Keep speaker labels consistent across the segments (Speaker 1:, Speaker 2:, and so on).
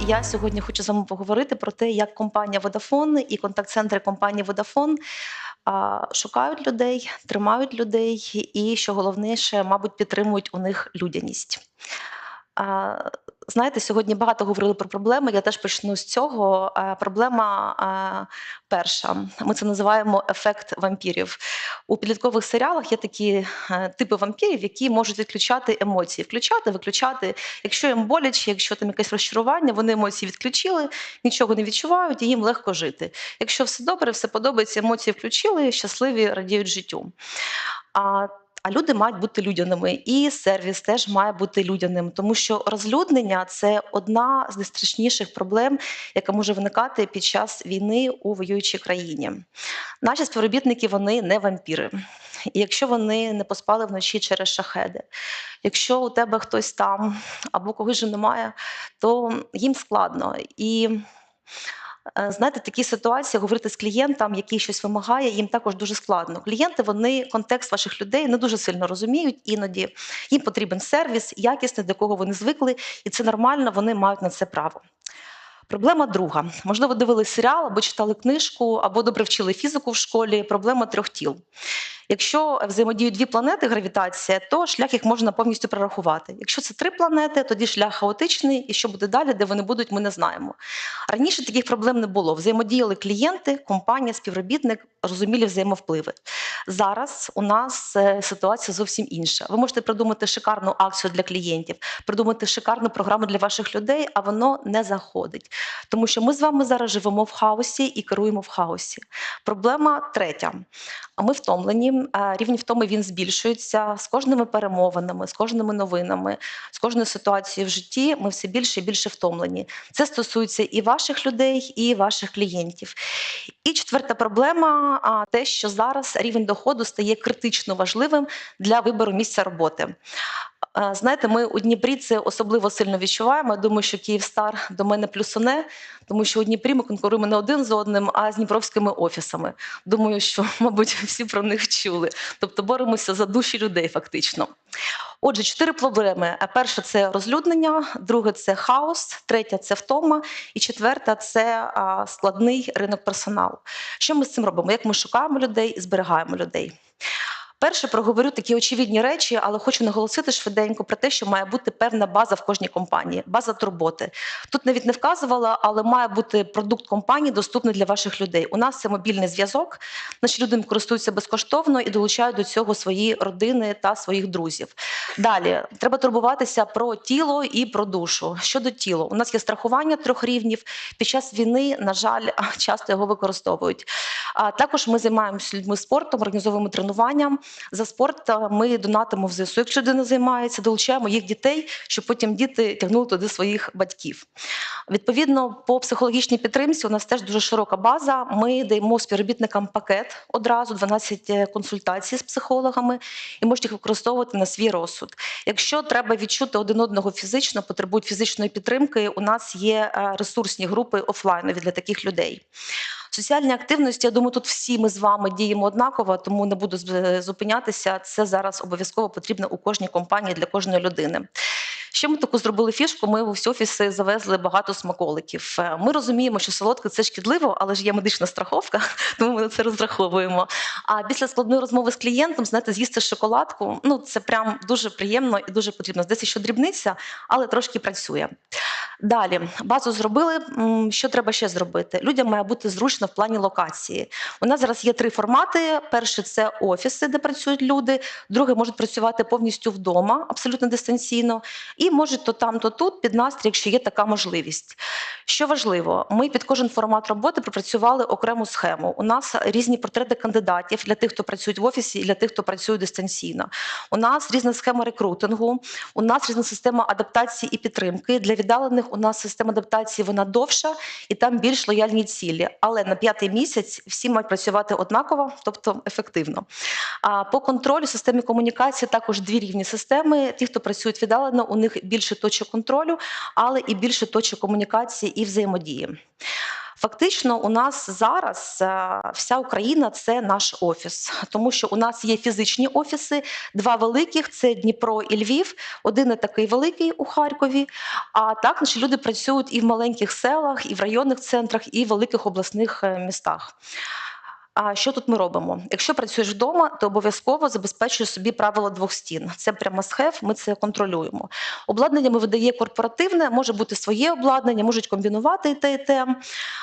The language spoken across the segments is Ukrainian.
Speaker 1: я сьогодні хочу з вами поговорити про те, як компанія Vodafone і контакт-центри компанії Vodafone шукають людей, тримають людей, і що головніше, мабуть, підтримують у них людяність. Знаєте, сьогодні багато говорили про проблеми. Я теж почну з цього. Е, Проблема е, перша. Ми це називаємо ефект вампірів. У підліткових серіалах є такі е, типи вампірів, які можуть відключати емоції, включати, виключати. Якщо їм боляче, якщо там якесь розчарування, вони емоції відключили, нічого не відчувають і їм легко жити. Якщо все добре, все подобається, емоції включили, щасливі радіють життю. А а люди мають бути людяними, і сервіс теж має бути людяним, тому що розлюднення це одна з найстрашніших проблем, яка може виникати під час війни у воюючій країні. Наші співробітники вони не вампіри. І якщо вони не поспали вночі через шахеди, якщо у тебе хтось там або когось же немає, то їм складно. І знаєте, такі ситуації говорити з клієнтом, який щось вимагає, їм також дуже складно. Клієнти вони контекст ваших людей не дуже сильно розуміють. Іноді їм потрібен сервіс, якісний, до кого вони звикли, і це нормально, вони мають на це право. Проблема друга. Можливо, дивились серіал або читали книжку, або добре вчили фізику в школі. Проблема трьох тіл. Якщо взаємодіють дві планети, гравітація, то шлях їх можна повністю прорахувати. Якщо це три планети, тоді шлях хаотичний, і що буде далі, де вони будуть, ми не знаємо. Раніше таких проблем не було. Взаємодіяли клієнти, компанія, співробітник, розумілі взаємовпливи. Зараз у нас е, ситуація зовсім інша. Ви можете придумати шикарну акцію для клієнтів, придумати шикарну програму для ваших людей, а воно не заходить. Тому що ми з вами зараз живемо в хаосі і керуємо в хаосі. Проблема третя. Ми втомлені, рівень втоми він збільшується з кожними перемовинами, з кожними новинами, з кожною ситуацією в житті. Ми все більше і більше втомлені. Це стосується і ваших людей, і ваших клієнтів. І четверта проблема те, що зараз рівень доходу стає критично важливим для вибору місця роботи. Е, знаєте, ми у Дніпрі це особливо сильно відчуваємо. Я думаю, що Київстар до мене плюсоне, тому що у Дніпрі ми конкуруємо не один з одним, а з дніпровськими офісами. Думаю, що, мабуть, всі про них чули. Тобто боремося за душі людей, фактично. Отже, чотири проблеми: перше це розлюднення, друге це хаос, третя це втома, і четверта це складний ринок персоналу. Що ми з цим робимо? Як ми шукаємо людей і зберігаємо людей? Перше проговорю такі очевидні речі, але хочу наголосити швиденько про те, що має бути певна база в кожній компанії, база турботи. Тут навіть не вказувала, але має бути продукт компанії доступний для ваших людей. У нас це мобільний зв'язок. Наші люди користуються безкоштовно і долучають до цього свої родини та своїх друзів. Далі треба турбуватися про тіло і про душу. Щодо тіла, у нас є страхування трьох рівнів. Під час війни, на жаль, часто його використовують. А також ми займаємося людьми спортом, організовуємо тренування. За спорт ми донатимо в ЗСУ, якщо людина займається, долучаємо їх дітей, щоб потім діти тягнули туди своїх батьків. Відповідно, по психологічній підтримці у нас теж дуже широка база. Ми даємо співробітникам пакет одразу 12 е, консультацій з психологами і можуть їх використовувати на свій розсуд. Якщо треба відчути один одного фізично, потребують фізичної підтримки. У нас є е, ресурсні групи офлайнові для таких людей. Соціальні активності, я думаю, тут всі ми з вами діємо однаково, тому не буду зупинятися. Це зараз обов'язково потрібно у кожній компанії для кожної людини. Ще ми таку зробили фішку. Ми в всі офіси завезли багато смаколиків. Е, ми розуміємо, що солодке це шкідливо, але ж є медична страховка, тому ми на це розраховуємо. А після складної розмови з клієнтом, знаєте, з'їсти шоколадку ну це прям дуже приємно і дуже потрібно. Здесь що дрібниця, але трошки працює. Далі базу зробили. Що треба ще зробити? Людям має бути зручно в плані локації. У нас зараз є три формати: перший це офіси, де працюють люди, друге можуть працювати повністю вдома, абсолютно дистанційно, і можуть то там, то тут під настрій, якщо є така можливість. Що важливо, ми під кожен формат роботи пропрацювали окрему схему. У нас різні портрети кандидатів для тих, хто працює в офісі, і для тих, хто працює дистанційно. У нас різна схема рекрутингу, у нас різна система адаптації і підтримки для віддалених у нас система адаптації вона довша і там більш лояльні цілі. Але на п'ятий місяць всі мають працювати однаково, тобто ефективно. А по контролю системі комунікації також дві рівні системи. Ті, хто працюють віддалено, у них більше точок контролю, але і більше точок комунікації і взаємодії. Фактично, у нас зараз е, вся Україна це наш офіс, тому що у нас є фізичні офіси, два великих це Дніпро і Львів. Один не такий великий у Харкові. А також люди працюють і в маленьких селах, і в районних центрах, і в великих обласних е, містах. А що тут ми робимо? Якщо працюєш вдома, то обов'язково забезпечуєш собі правила двох стін. Це прямо схев, ми це контролюємо. Обладнання ми видає корпоративне, може бути своє обладнання, можуть комбінувати і те, і те.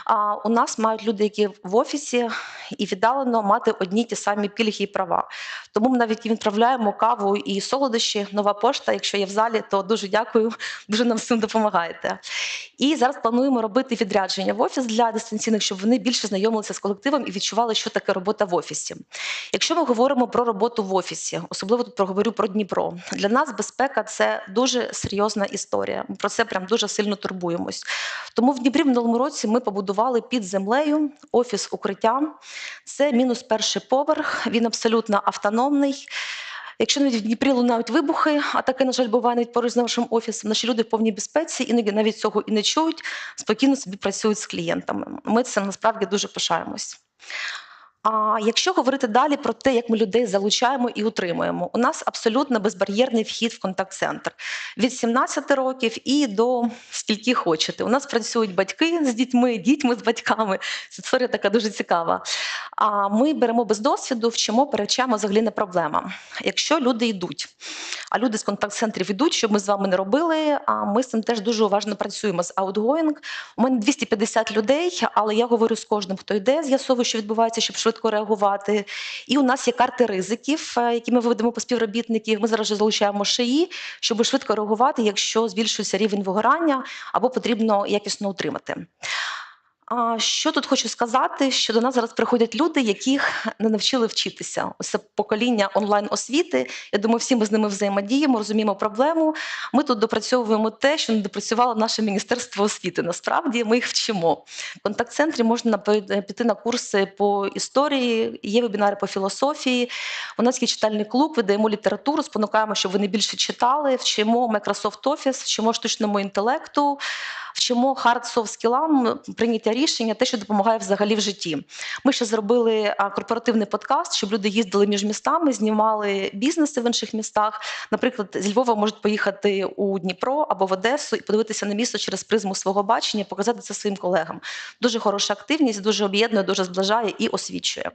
Speaker 1: А у нас мають люди, які в офісі і віддалено мати одні ті самі пільги і права. Тому ми навіть відправляємо каву і солодощі, нова пошта. Якщо є в залі, то дуже дякую, дуже нам всім допомагаєте. І зараз плануємо робити відрядження в офіс для дистанційних, щоб вони більше знайомилися з колективом і відчували, що таке робота в офісі. Якщо ми говоримо про роботу в офісі, особливо тут проговорю про Дніпро. Для нас безпека це дуже серйозна історія. Ми про це прям дуже сильно турбуємось. Тому в Дніпрі в минулому році ми побудували під землею офіс укриття. Це мінус перший поверх. Він абсолютно автономний. Якщо навіть в Дніпрі лунають вибухи, а таке, на жаль, буває навіть поруч з нашим офісом, наші люди в повній безпеці, іноді навіть цього і не чують, спокійно собі працюють з клієнтами. Ми цим насправді дуже пишаємось. А якщо говорити далі про те, як ми людей залучаємо і утримуємо, у нас абсолютно безбар'єрний вхід в контакт-центр від 17 років і до скільки хочете. У нас працюють батьки з дітьми, дітьми з батьками. Це історія така дуже цікава. А ми беремо без досвіду, вчимо, перечаємо взагалі не проблема. Якщо люди йдуть, а люди з контакт-центрів йдуть, щоб ми з вами не робили. А ми з цим теж дуже уважно працюємо з Outgoing. У мене 250 людей, але я говорю з кожним, хто йде, з'ясовую, що відбувається, щоб швидко реагувати. І у нас є карти ризиків, е, які ми виведемо по співробітників. Ми зараз залучаємо шиї, щоб швидко реагувати, якщо збільшується рівень вигорання або потрібно якісно утримати. Що тут хочу сказати, що до нас зараз приходять люди, яких не навчили вчитися. Ось це покоління онлайн освіти. Я думаю, всі ми з ними взаємодіємо, розуміємо проблему. Ми тут допрацьовуємо те, що не допрацювало наше міністерство освіти. Насправді ми їх вчимо. В контакт-центрі можна піти на курси по історії, є вебінари по філософії. У нас є читальний клуб, видаємо літературу, спонукаємо, щоб вони більше читали. Вчимо Microsoft Office, вчимо штучному інтелекту вчимо hard soft скілам прийняття рішення, те, що допомагає взагалі в житті. Ми ще зробили корпоративний подкаст, щоб люди їздили між містами, знімали бізнеси в інших містах. Наприклад, зі Львова можуть поїхати у Дніпро або в Одесу і подивитися на місто через призму свого бачення, показати це своїм колегам. Дуже хороша активність, дуже об'єднує, дуже зближає і освічує.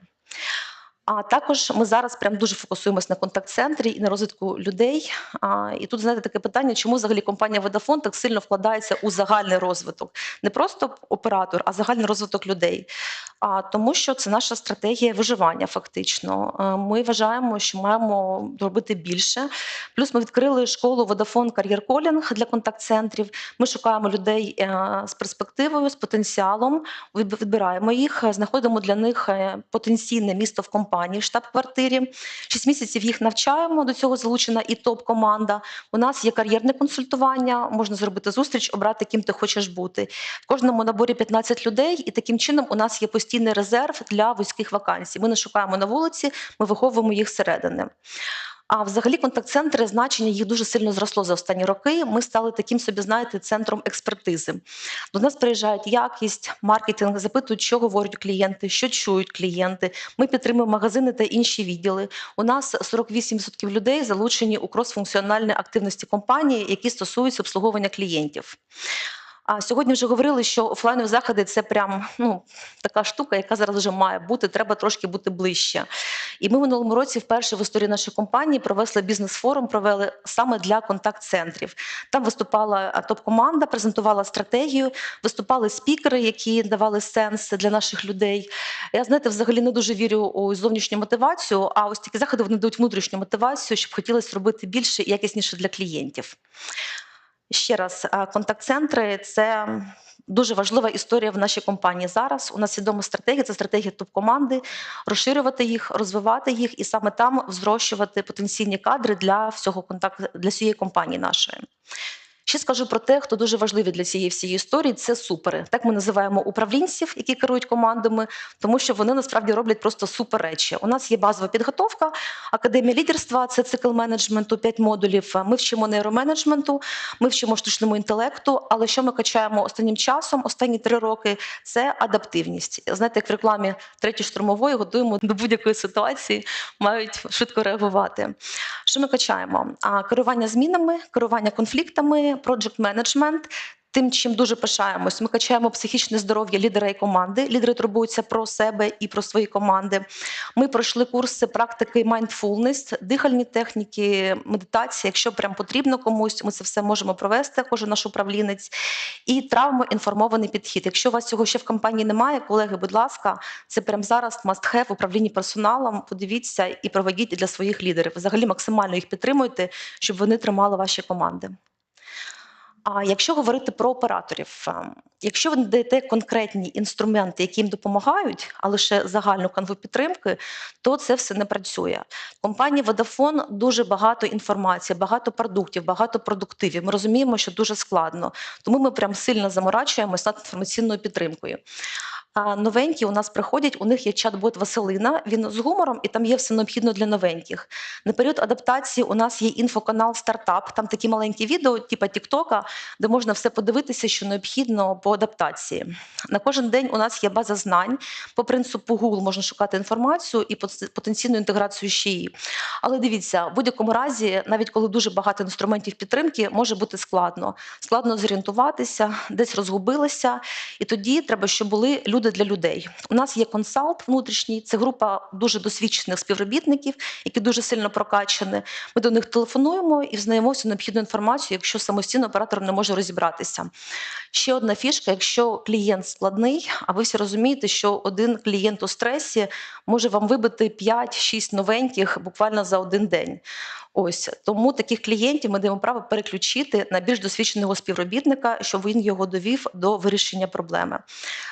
Speaker 1: А також ми зараз прям дуже фокусуємось на контакт-центрі і на розвитку людей. А, І тут знаєте таке питання, чому взагалі компанія Vodafone так сильно вкладається у загальний розвиток, не просто оператор, а загальний розвиток людей. А тому, що це наша стратегія виживання. Фактично, ми вважаємо, що маємо робити більше. Плюс ми відкрили школу Водафон Кар'єр Колінг для контакт-центрів. Ми шукаємо людей е, з перспективою, з потенціалом. відбираємо їх, знаходимо для них е, потенційне місто в компанії компанії, штаб-квартирі. Шість місяців їх навчаємо. До цього залучена і топ-команда. У нас є кар'єрне консультування. Можна зробити зустріч, обрати ким ти хочеш бути. В кожному наборі 15 людей, і таким чином у нас є постійний резерв для вузьких вакансій. Ми не шукаємо на вулиці, ми виховуємо їх зсередини. А взагалі контакт-центри значення їх дуже сильно зросло за останні роки. Ми стали таким собі, знаєте, центром експертизи. До нас приїжджають якість, маркетинг, запитують, що говорять клієнти, що чують клієнти. Ми підтримуємо магазини та інші відділи. У нас 48% людей залучені у крос-функціональні активності компанії, які стосуються обслуговування клієнтів. А сьогодні вже говорили, що офлайнові заходи це прям ну така штука, яка зараз вже має бути. Треба трошки бути ближче. І ми в минулому році, вперше в історії нашої компанії, провели бізнес-форум, провели саме для контакт-центрів. Там виступала топ-команда, презентувала стратегію, виступали спікери, які давали сенс для наших людей. Я знаєте, взагалі не дуже вірю у зовнішню мотивацію. А ось такі заходи вони дають внутрішню мотивацію, щоб хотілося робити більше і якісніше для клієнтів. Ще раз, контакт-центри це дуже важлива історія в нашій компанії. Зараз у нас відома стратегія, це стратегія топ-команди, розширювати їх, розвивати їх і саме там взрощувати потенційні кадри для всього контакту для всієї компанії нашої. Ще скажу про те, хто дуже важливий для цієї всієї історії. Це супери. Так ми називаємо управлінців, які керують командами, тому що вони насправді роблять просто супер речі. У нас є базова підготовка, академія лідерства, це цикл менеджменту, 5 модулів. Ми вчимо нейроменеджменту, ми вчимо штучному інтелекту. Але що ми качаємо останнім часом, останні три роки, це адаптивність. Знаєте, як в рекламі третьої штурмової готуємо до будь-якої ситуації, мають швидко реагувати. Що ми качаємо? Керування змінами, керування конфліктами, project management, Тим, чим дуже пишаємось, ми качаємо психічне здоров'я лідера і команди. Лідери турбуються про себе і про свої команди. Ми пройшли курси практики mindfulness, дихальні техніки, медитації. Якщо прям потрібно комусь, ми це все можемо провести. Кожен наш управлінець і травмоінформований підхід. Якщо у вас цього ще в компанії немає, колеги, будь ласка, це прямо зараз must have управлінні персоналом. Подивіться і проведіть для своїх лідерів. Взагалі максимально їх підтримуйте, щоб вони тримали ваші команди. А якщо говорити про операторів, е, якщо ви надаєте конкретні інструменти, які їм допомагають, а лише загальну канву підтримки, то це все не працює. Компанії Vodafone дуже багато інформації, багато продуктів, багато продуктивів. Ми розуміємо, що дуже складно, тому ми прям сильно заморачуємося над інформаційною підтримкою. Новенькі у нас приходять, у них є чат-бот Василина. Він з гумором, і там є все необхідно для новеньких. На період адаптації у нас є інфоканал стартап. Там такі маленькі відео, типу Тіктока, де можна все подивитися, що необхідно по адаптації. На кожен день у нас є база знань. По принципу Google можна шукати інформацію і потенційну інтеграцію ще її. Але дивіться, в будь-якому разі, навіть коли дуже багато інструментів підтримки, може бути складно. Складно зорієнтуватися, десь розгубилися, і тоді треба, щоб були люди люди для людей. У нас є консалт внутрішній, це група дуже досвідчених співробітників, які дуже сильно прокачані. Ми до них телефонуємо і взнаємо всю необхідну інформацію, якщо самостійно оператор не може розібратися. Ще одна фішка: якщо клієнт складний, а ви всі розумієте, що один клієнт у стресі може вам вибити 5-6 новеньких буквально за один день. Ось тому таких клієнтів ми даємо право переключити на більш досвідченого співробітника, щоб він його довів до вирішення проблеми.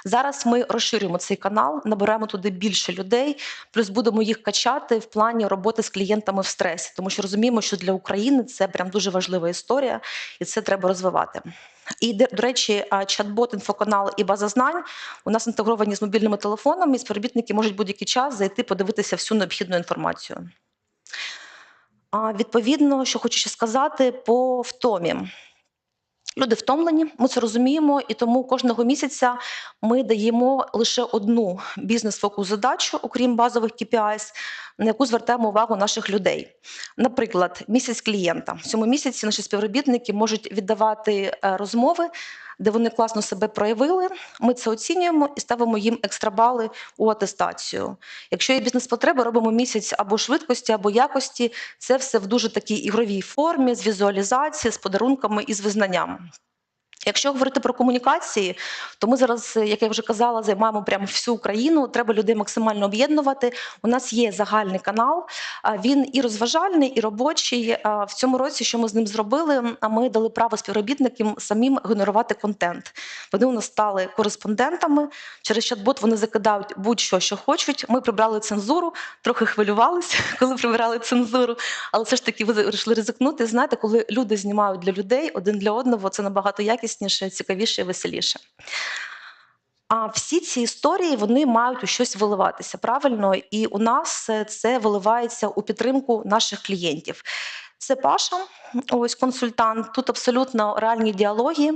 Speaker 1: Зараз ми розширюємо цей канал, набираємо туди більше людей, плюс будемо їх качати в плані роботи з клієнтами в стресі, тому що розуміємо, що для України це прям дуже важлива історія, і це треба розвивати. І до речі, чат-бот, інфоканал і база знань у нас інтегровані з мобільними телефонами. і Співробітники можуть будь-який час зайти, подивитися всю необхідну інформацію. А відповідно, що хочу ще сказати по втомі. Люди втомлені, ми це розуміємо, і тому кожного місяця ми даємо лише одну бізнес-фокус задачу, окрім базових KPIs, на яку звертаємо увагу наших людей. Наприклад, місяць клієнта в цьому місяці наші співробітники можуть віддавати е, розмови де вони класно себе проявили. Ми це оцінюємо і ставимо їм екстрабали у атестацію. Якщо є бізнес-потреби, робимо місяць або швидкості, або якості. Це все в дуже такій ігровій формі, з візуалізації, з подарунками і з визнанням. Якщо говорити про комунікації, то ми зараз, як я вже казала, займаємо прямо всю Україну. Треба людей максимально об'єднувати. У нас є загальний канал, він і розважальний, і робочий. В цьому році, що ми з ним зробили, ми дали право співробітникам самим генерувати контент. Вони у нас стали кореспондентами. Через чат-бот вони закидають будь-що, що хочуть. Ми прибрали цензуру, трохи хвилювалися, коли прибирали цензуру, але все ж таки вирішили ризикнути. Знаєте, коли люди знімають для людей один для одного, це набагато якісніше якісніше, цікавіше і веселіше. А всі ці історії вони мають у щось виливатися правильно, і у нас це виливається у підтримку наших клієнтів. Це Паша, ось консультант. Тут абсолютно реальні діалоги.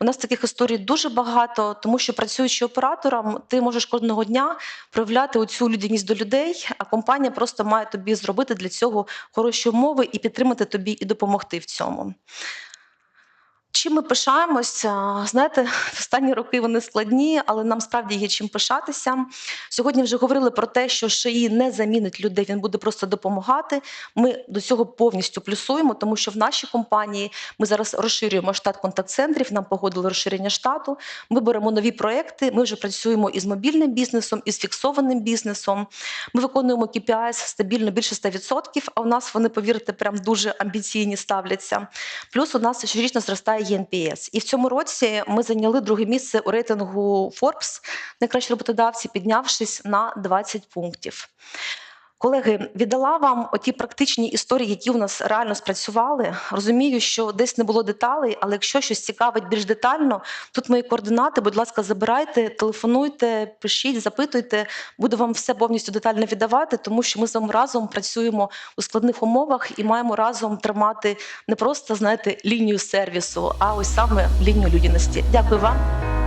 Speaker 1: У нас таких історій дуже багато, тому що працюючи оператором, ти можеш кожного дня проявляти оцю людяність до людей, а компанія просто має тобі зробити для цього хороші умови і підтримати тобі і допомогти в цьому. Чим ми пишаємося? Знаєте, останні роки вони складні, але нам справді є чим пишатися. Сьогодні вже говорили про те, що ШИІ не замінить людей, він буде просто допомагати. Ми до цього повністю плюсуємо, тому що в нашій компанії ми зараз розширюємо штат контакт-центрів. Нам погодили розширення штату. Ми беремо нові проекти. Ми вже працюємо із мобільним бізнесом, із фіксованим бізнесом. Ми виконуємо KPIs стабільно більше 100%, А у нас вони, повірте, прям дуже амбіційні ставляться. Плюс у нас щорічно зростає. ЄНПС. І в цьому році ми зайняли друге місце у рейтингу Forbes найкращі роботодавці, піднявшись на 20 пунктів. Колеги, віддала вам оті практичні історії, які у нас реально спрацювали. Розумію, що десь не було деталей, але якщо щось цікавить більш детально, тут мої координати. Будь ласка, забирайте, телефонуйте, пишіть, запитуйте. Буду вам все повністю детально віддавати, тому що ми з вами разом працюємо у складних умовах і маємо разом тримати не просто знаєте лінію сервісу, а ось саме лінію людяності. Дякую вам.